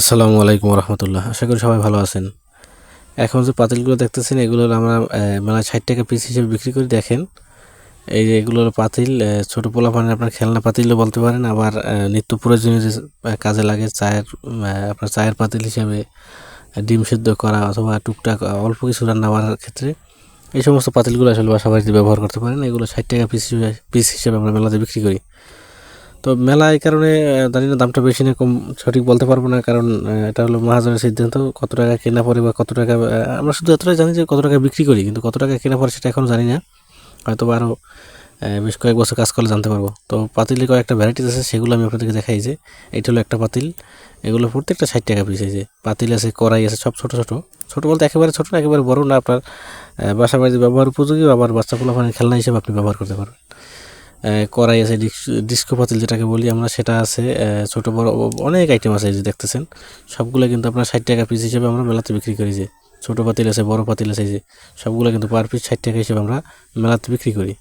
আসসালামু আলাইকুম রহমতুল্লাহ আশা করি সবাই ভালো আছেন। এখন যে পাতিলগুলো দেখতেছেন, এগুলো আমরা মেলা ষাট টাকা পিস হিসেবে বিক্রি করে, দেখেন। এই যে এগুলো হলো পাতিল ছোটো পোলা পানের আপনার খেলনা পাতিলও বলতে পারেন, আবার নিত্য প্রয়োজনীয় যে কাজে লাগে চায়ের আপনার চায়ের পাতিল হিসেবে ডিম সিদ্ধ করা অথবা টুকটাক অল্প কিছু রান্না বান্নার ক্ষেত্রে, এই সমস্ত পাতিলগুলো আসলে বাসা বাড়িতে ব্যবহার করতে পারেন। এগুলো ষাট টাকা পিস হিসেবে পিস হিসেবে আমরা মেলাতে বিক্রি করি। তো মেলা এই কারণে জানি না দামটা বেশি না কম, সঠিক বলতে পারব না, কারণ এটা হলো মহাজনের সিদ্ধান্ত, কত টাকা কেনা পড়ে বা কত টাকা আমরা শুধু এতটাই জানি যে কত টাকা বিক্রি করি, কিন্তু কত টাকা কেনা পড়ে সেটা এখন জানি না। হয়তো আরও বেশ কয়েক বছর কাজ করলে জানতে পারব। তো পাতিলের কয়েকটা ভ্যারাইটিস আছে, সেগুলো আমি আপনাদেরকে দেখাই যে, এটা হলো একটা পাতিল, এগুলো প্রত্যেকটা ষাট টাকা পিস যে। পাতিল আছে, কড়াই আছে, সব ছোটো ছোটো। ছোটো বলতে একেবারে ছোটো না, একেবারে বড় না, আপনার বাসা বাড়িতে ব্যবহার উপযোগী, আবার বাচ্চা পোলাপানের খেলনা হিসেবে আপনি ব্যবহার করতে পারবেন। কড়াই আছে ডিস- ডিস্কো পাতিল যেটাকে বলি আমরা, সেটা আছে ছোটো বড়, অনেক আইটেম আছে যে দেখতেছেন। সবগুলো কিন্তু আপনার ষাট টাকা পিস হিসেবে আমরা মেলাতে বিক্রি করি যে। ছোটো পাতিল আছে, বড় পাতিল আছে যে। সবগুলো কিন্তু পার পিস ষাট টাকা হিসেবে আমরা মেলাতে বিক্রি করি।